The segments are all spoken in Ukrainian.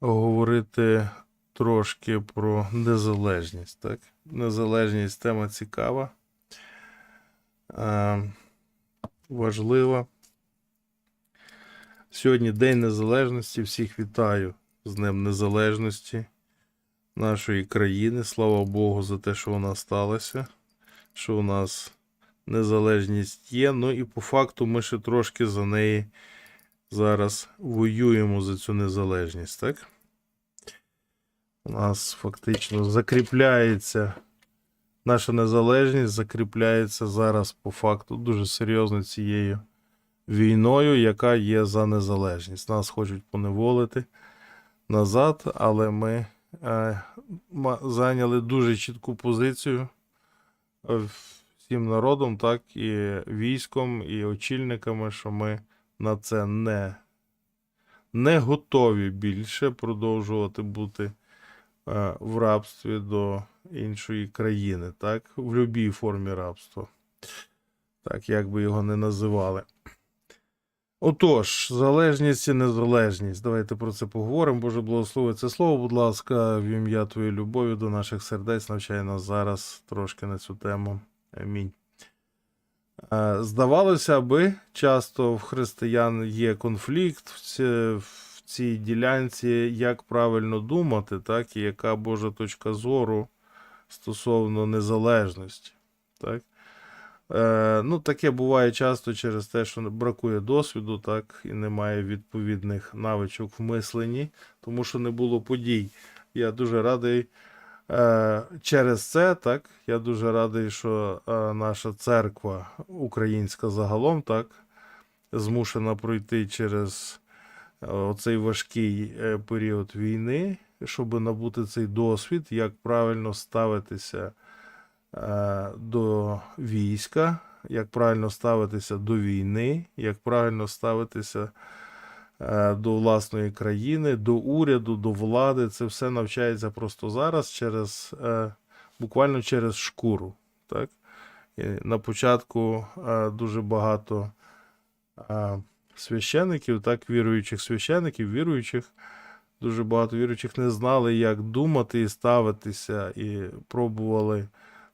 Говорити трошки про незалежність. Так? Незалежність тема цікава, е, важлива. Сьогодні День Незалежності. Всіх вітаю з Днем Незалежності нашої країни. Слава Богу, за те, що вона сталася, що у нас незалежність є. Ну і по факту ми ще трошки за неї зараз воюємо за цю незалежність, так? У нас фактично закріпляється наша незалежність, закріпляється зараз по факту дуже серйозно цією війною, яка є за незалежність. Нас хочуть поневолити назад, але ми зайняли дуже чітку позицію е, всім народом, так і військом, і очільниками, що ми на це не, не готові більше продовжувати бути е, в рабстві до іншої країни, так? В будь-якій формі рабства. Так, як би його не називали. Отож, залежність і незалежність. Давайте про це поговоримо. Боже, благослови це слово, будь ласка, в ім'я твоєї любові до наших сердець навчай зараз трошки на цю тему. Амінь. Е, Здавалося би, часто в християн є конфлікт в цій ділянці, як правильно думати, так, і яка Божа точка зору стосовно незалежності. Так? Е, ну, таке буває часто через те, що бракує досвіду, так, і немає відповідних навичок в мисленні, тому що не було подій. Я дуже радий е, через це, так, я дуже радий, що е, наша церква українська загалом так, змушена пройти через е, оцей важкий е, період війни, щоб набути цей досвід, як правильно ставитися до війська, як правильно ставитися до війни, як правильно ставитися е, до власної країни, до уряду, до влади. Це все навчається просто зараз через е, буквально через шкуру. Так? І на початку е, дуже багато е, священиків, так, віруючих священиків, віруючих. Дуже багато віруючих не знали, як думати і ставитися, і пробували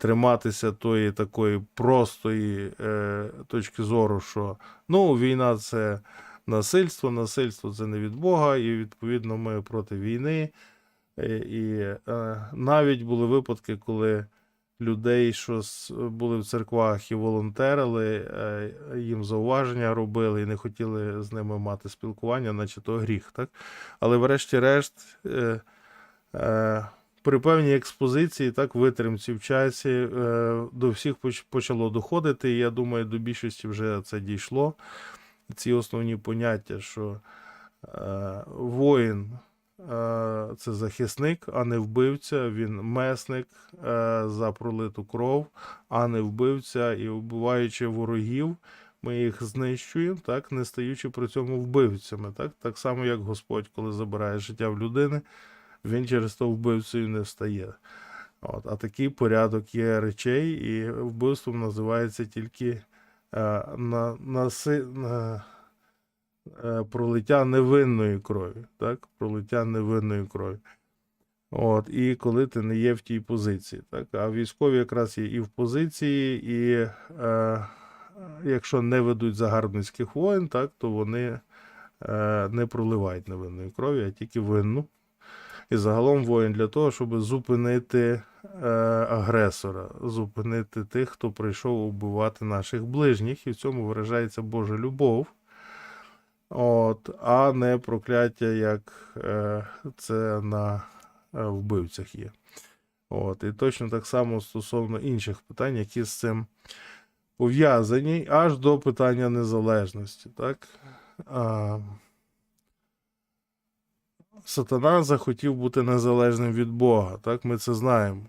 триматися тої такої простої е, точки зору, що ну, війна це насильство, насильство це не від Бога, і відповідно ми проти війни. Е, І е, навіть були випадки, коли людей, що були в церквах і волонтерили, е, їм зауваження робили і не хотіли з ними мати спілкування, наче то гріх. Так? Але врешті-решт. Е, е, при певній експозиції, так, витримці в часі, е, до всіх почало доходити. Я думаю, до більшості вже це дійшло. Ці основні поняття, що е, воїн е, це захисник, а не вбивця. Він месник за пролиту кров, а не вбивця. І вбиваючи ворогів, ми їх знищуємо, так, не стаючи при цьому вбивцями. Так, так само, як Господь, коли забирає життя в людини він через то вбивцею не стає. От, а такий порядок є речей, і вбивством називається тільки е, на, наси, на, е, пролиття невинної крові. Так? Пролиття невинної крові. От, і коли ти не є в тій позиції. Так? А військові якраз є і в позиції, і е, якщо не ведуть загарбницьких воїн, так, то вони е, не проливають невинної крові, а тільки винну. І загалом воїн для того, щоб зупинити е, агресора, зупинити тих, хто прийшов убивати наших ближніх, і в цьому виражається Божа любов, от, а не прокляття, як е, це на е, вбивцях є. От, і точно так само стосовно інших питань, які з цим пов'язані, аж до питання незалежності. Так? А, Сатана захотів бути незалежним від Бога, так ми це знаємо.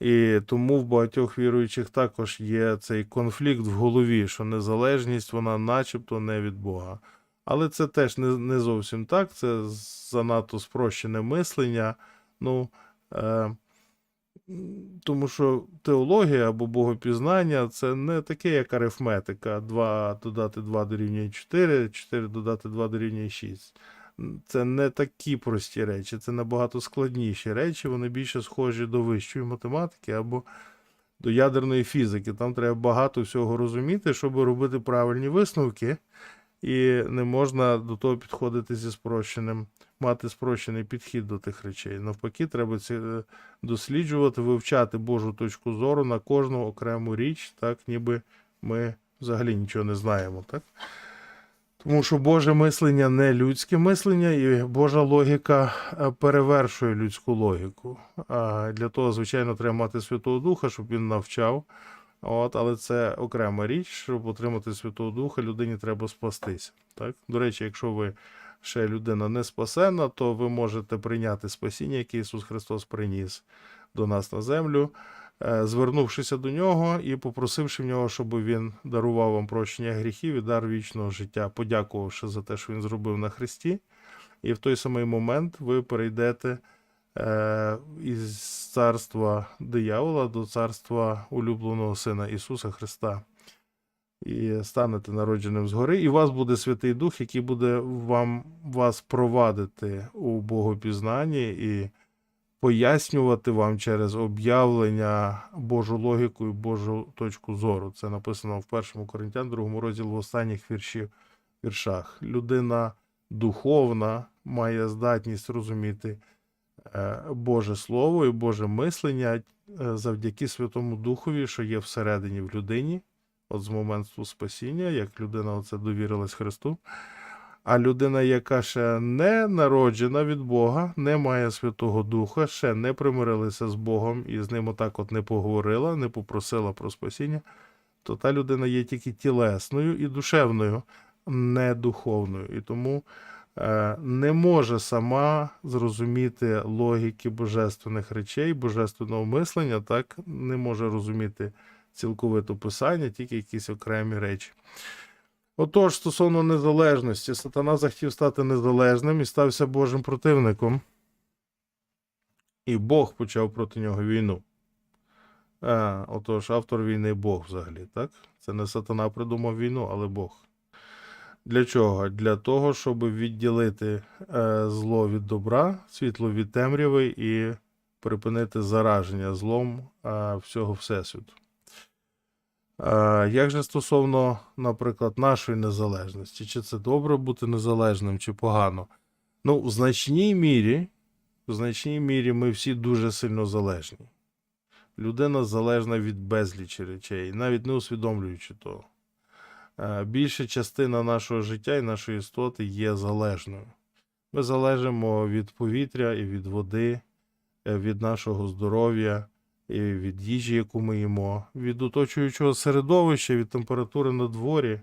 І тому в багатьох віруючих також є цей конфлікт в голові, що незалежність вона начебто не від Бога. Але це теж не, не зовсім так, це занадто спрощене мислення. Ну, е, Тому що теологія або богопізнання це не таке, як арифметика. 2 додати 2 дорівнює 4, 4 додати 2 дорівнює 6. Це не такі прості речі, це набагато складніші речі. Вони більше схожі до вищої математики або до ядерної фізики. Там треба багато всього розуміти, щоб робити правильні висновки. І не можна до того підходити зі спрощеним, мати спрощений підхід до тих речей. Навпаки, треба е, досліджувати, вивчати Божу точку зору на кожну окрему річ, так ніби ми взагалі нічого не знаємо. Так? Тому що Боже мислення не людське мислення, і Божа логіка е, перевершує людську логіку. А для того, звичайно, треба мати Святого Духа, щоб він навчав. От, але це окрема річ, щоб отримати Святого Духа, людині треба спастися. Так? До речі, якщо ви ще людина не спасена, то ви можете прийняти спасіння, яке Ісус Христос приніс до нас на землю, звернувшися до нього і попросивши в нього, щоб він дарував вам прощення гріхів і дар вічного життя, подякувавши за те, що він зробив на Христі. І в той самий момент ви перейдете е, із царства диявола до царства улюбленого Сина Ісуса Христа. І станете народженим згори, і у вас буде Святий Дух, який буде вам вас провадити у богопізнанні і пояснювати вам через об'явлення Божу логіку і Божу точку зору. Це написано в першому Коринтян, другому розділі в останніх віршів, віршах. Людина духовна має здатність розуміти е, Боже Слово і Боже мислення е, завдяки Святому Духові, що є всередині в людині, от з моменту спасіння, як людина оце довірилась Христу. А людина, яка ще не народжена від Бога, не має Святого Духа, ще не примирилася з Богом і з ним отак от не поговорила, не попросила про спасіння, то та людина є тільки тілесною і душевною, не духовною. І тому е, не може сама зрозуміти логіки божественних речей, божественного мислення, так не може розуміти цілковито писання, тільки якісь окремі речі. Отож, стосовно незалежності, сатана захотів стати незалежним і стався Божим противником. І Бог почав проти нього війну. А, отож, автор війни Бог взагалі, так? Це не сатана придумав війну, але Бог. Для чого? Для того, щоб відділити е, зло від добра, світло від темряви і припинити зараження злом е, всього Всесвіту. Як же стосовно, наприклад, нашої незалежності, чи це добре бути незалежним, чи погано? Ну, в значній мірі, в значній мірі ми всі дуже сильно залежні. Людина залежна від безлічі речей, навіть не усвідомлюючи того. Більша частина нашого життя і нашої істоти є залежною. Ми залежимо від повітря і від води, е, від нашого здоров'я, від їжі, яку ми їмо, від оточуючого середовища, від температури на дворі.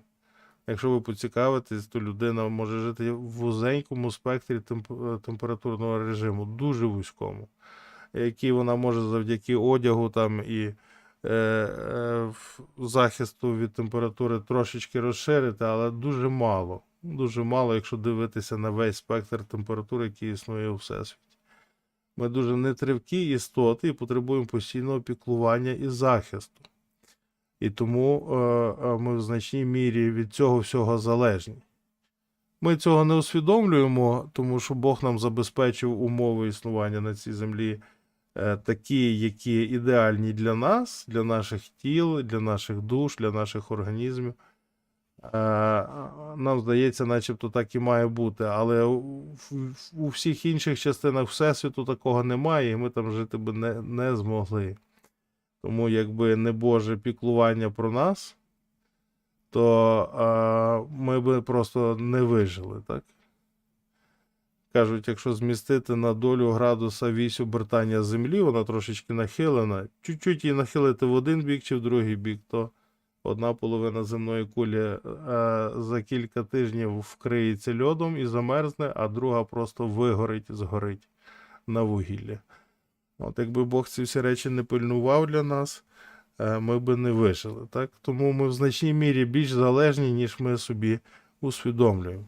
Якщо ви поцікавитесь, то людина може жити в вузенькому спектрі е, температурного режиму, дуже вузькому, який вона може завдяки одягу там і е, е, захисту від температури трошечки розширити, але дуже мало. Дуже мало, якщо дивитися на весь спектр температури, який існує у всесвіті. Ми дуже нетривкі істоти і потребуємо постійного піклування і захисту. І тому е, е, ми в значній мірі від цього всього залежні. Ми цього не усвідомлюємо, тому що Бог нам забезпечив умови існування на цій землі е, такі, які ідеальні для нас, для наших тіл, для наших душ, для наших організмів. Е, Нам здається, начебто так і має бути, але у, всіх інших частинах Всесвіту такого немає, і ми там жити би не, не змогли. Тому, якби не Боже піклування про нас, то е, ми би просто не вижили, так? Кажуть, якщо змістити на долю градуса вісь обертання землі, вона трошечки нахилена, чуть-чуть її нахилити в один бік чи в другий бік, то одна половина земної кулі е, за кілька тижнів вкриється льодом і замерзне, а друга просто вигорить, згорить на вугілля. От якби Бог ці всі речі не пильнував для нас, е, ми би не вижили. Так? Тому ми в значній мірі більш залежні, ніж ми собі усвідомлюємо.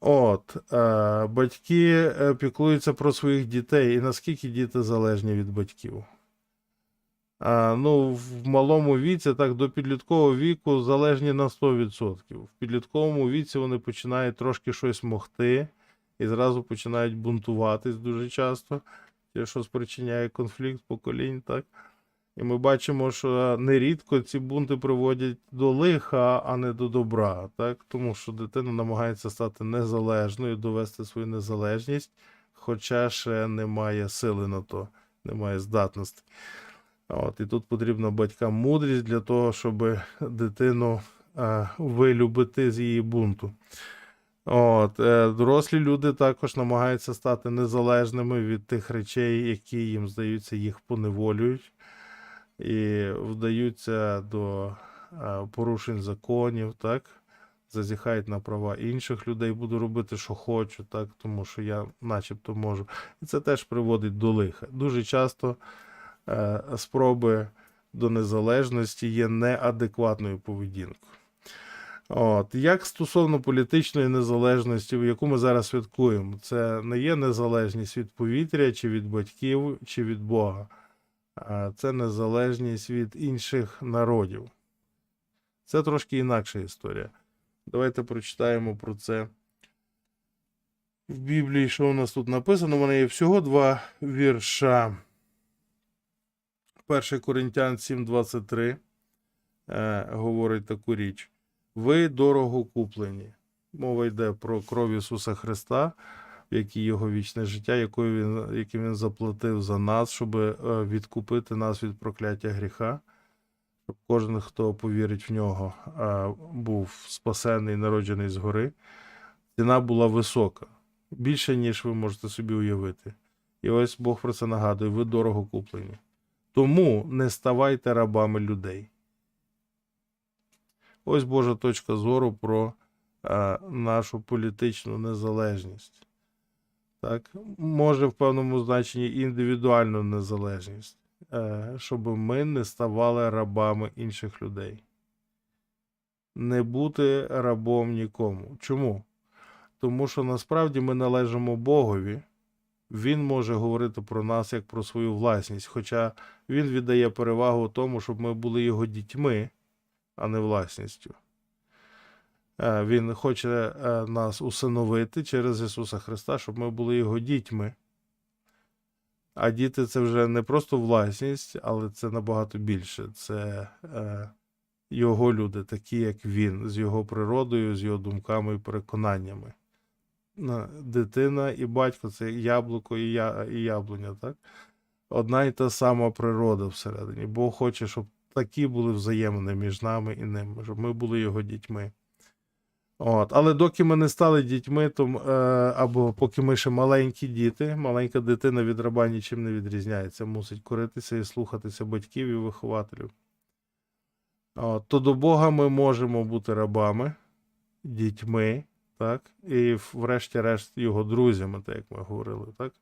От, е, батьки піклуються про своїх дітей, і наскільки діти залежні від батьків. А, ну, в малому віці, так, до підліткового віку залежні на 100%. В підлітковому віці вони починають трошки щось могти і зразу починають бунтуватись дуже часто, те, що спричиняє конфлікт поколінь, так. І ми бачимо, що нерідко ці бунти приводять до лиха, а не до добра, так? Тому що дитина намагається стати незалежною, довести свою незалежність, хоча ще немає сили на то, немає здатності. От, і тут потрібна батькам мудрість для того, щоб дитину е, вилюбити з її бунту. От, е, дорослі люди також намагаються стати незалежними від тих речей, які їм здаються, їх поневолюють, і вдаються до е, порушень законів, так? Зазіхають на права інших людей, буду робити, що хочу, так, тому що я начебто можу. І це теж приводить до лиха. Дуже часто спроби до незалежності є неадекватною поведінкою. От. Як стосовно політичної незалежності, яку ми зараз святкуємо, це не є незалежність від повітря, чи від батьків, чи від Бога, а це незалежність від інших народів. Це трошки інакша історія. Давайте прочитаємо про це в Біблії, що у нас тут написано. У мене є всього два вірша. 1 Коринтян 7:23 е, говорить таку річ. Ви дорого куплені. Мова йде про кров Ісуса Христа, в якій його вічне життя, якою він, яким він заплатив за нас, щоб е, відкупити нас від прокляття гріха. Щоб кожен, хто повірить в нього, е, був спасений, народжений згори. Ціна була висока, більше, ніж ви можете собі уявити. І ось Бог про це нагадує: ви дорого куплені. Тому не ставайте рабами людей. Ось Божа точка зору про е, нашу політичну незалежність. Так? Може, в певному значенні індивідуальну незалежність, е, щоб ми не ставали рабами інших людей. Не бути рабом нікому. Чому? Тому що насправді ми належимо Богові. Він може говорити про нас як про свою власність, хоча він віддає перевагу тому, щоб ми були його дітьми, а не власністю. Е, Він хоче е, нас усиновити через Ісуса Христа, щоб ми були його дітьми. А діти це вже не просто власність, але це набагато більше. Це е, його люди, такі як він, з його природою, з його думками і переконаннями. На- Дитина і батько це яблуко і, я, і яблуня, так? Одна і та сама природа всередині. Бог хоче, щоб такі були взаємини між нами і ним, щоб ми були його дітьми. От. Але доки ми не стали дітьми, то, е, або поки ми ще маленькі діти, маленька дитина від раба нічим не відрізняється, мусить коритися і слухатися батьків і вихователів. От. То до Бога ми можемо бути рабами, дітьми, так? І врешті-решт його друзями, так як ми говорили, так?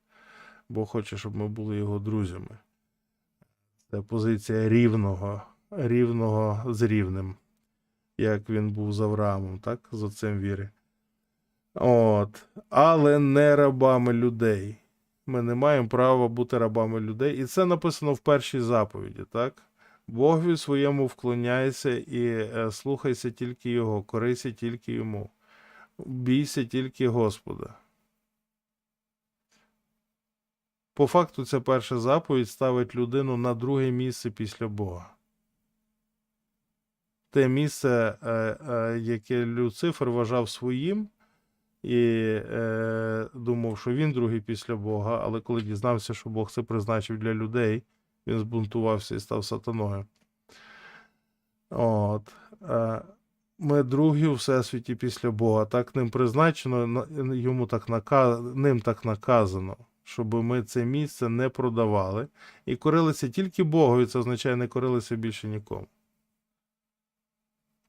Бог хоче, щоб ми були його друзями. Це позиція рівного, рівного з рівним, як він був з Авраамом, так? З отцем віри. От. Але не рабами людей. Ми не маємо права бути рабами людей. І це написано в першій заповіді, так? Богові своєму вклоняйся і е, слухайся тільки Його, корися тільки йому. Бійся тільки Господа. По факту, ця перша заповідь ставить людину на друге місце після Бога. Те місце, е, е, яке Люцифер вважав своїм, і е, думав, що він другий після Бога, але коли дізнався, що Бог це призначив для людей, він збунтувався і став сатаною. От. Ми другі у всесвіті після Бога. Так ним призначено, йому так нака... ним так наказано, щоб ми це місце не продавали і корилися тільки Богові, це означає, не корилися більше нікому.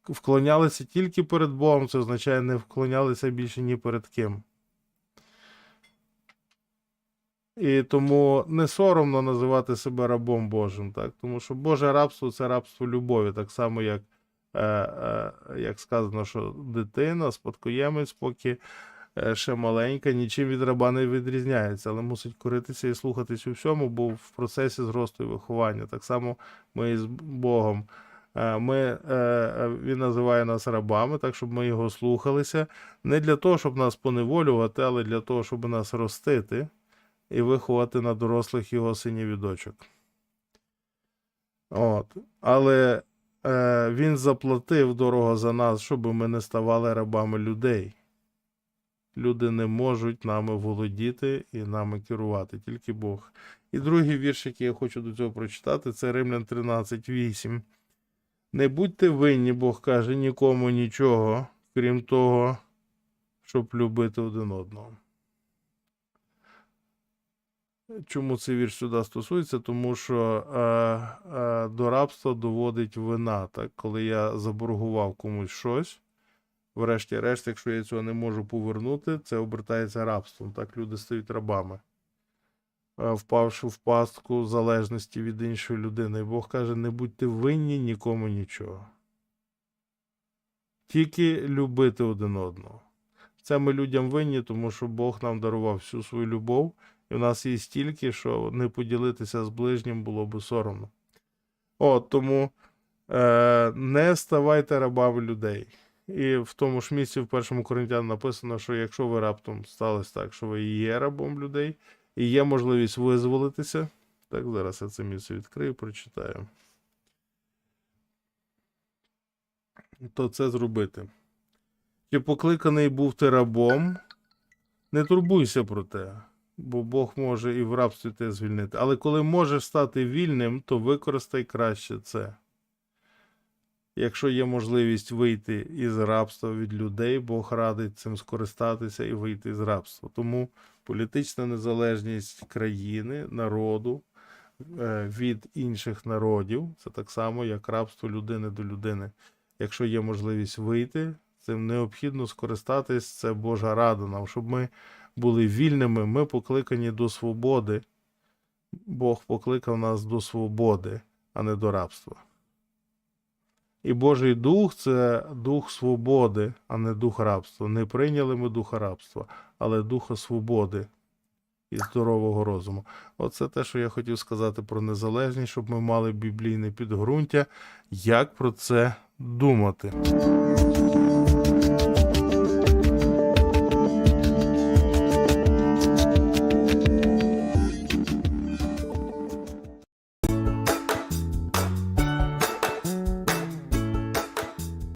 Вклонялися тільки перед Богом, це означає, не вклонялися більше ні перед ким. І тому не соромно називати себе рабом Божим, так? Тому що Боже рабство це рабство любові, так само, як, як сказано, що дитина, спадкоємець, поки е, ще маленька, нічим від раба не відрізняється, але мусить коритися і слухатись у всьому, бо в процесі зросту і виховання. Так само ми з Богом. Е, Ми, е, е, він називає нас рабами, так щоб ми його слухалися. Не для того, щоб нас поневолювати, але для того, щоб нас ростити і виховати на дорослих його синів і дочок. От. Але е, він заплатив дорого за нас, щоб ми не ставали рабами людей. Люди не можуть нами володіти і нами керувати, тільки Бог. І другий вірш, який я хочу до цього прочитати, це Римлян 13.8. Не будьте винні, Бог каже, нікому нічого, крім того, щоб любити один одного. Чому цей вірш сюди стосується? Тому що е, е, до рабства доводить вина. Так? Коли я заборгував комусь щось, врешті-решт, якщо я цього не можу повернути, це обертається рабством. Так люди стають рабами, е, впавши в пастку залежності від іншої людини. І Бог каже: не будьте винні нікому нічого. Тільки любити один одного. Це ми людям винні, тому що Бог нам дарував всю свою любов. І в нас є стільки, що не поділитися з ближнім було би соромно. От тому е, не ставайте рабами людей. І в тому ж місці в першому Коринтян написано, що якщо ви раптом сталося так, що ви є рабом людей, і є можливість визволитися. Так, зараз я це місце відкрию, прочитаю. То це зробити. Чи покликаний був ти рабом? Не турбуйся про те бо Бог може і в рабстві те звільнити. Але коли можеш стати вільним, то використай краще це. Якщо є можливість вийти із рабства від людей, Бог радить цим скористатися і вийти з рабства. Тому політична незалежність країни, народу е, від інших народів це так само, як рабство людини до людини. Якщо є можливість вийти, цим необхідно скористатись, це Божа рада нам, щоб ми були вільними, ми покликані до свободи. Бог покликав нас до свободи, а не до рабства. І Божий дух це дух свободи, а не дух рабства. Не прийняли ми духа рабства, але духа свободи і здорового розуму. Оце те, що я хотів сказати про незалежність, щоб ми мали біблійне підґрунтя, як про це думати.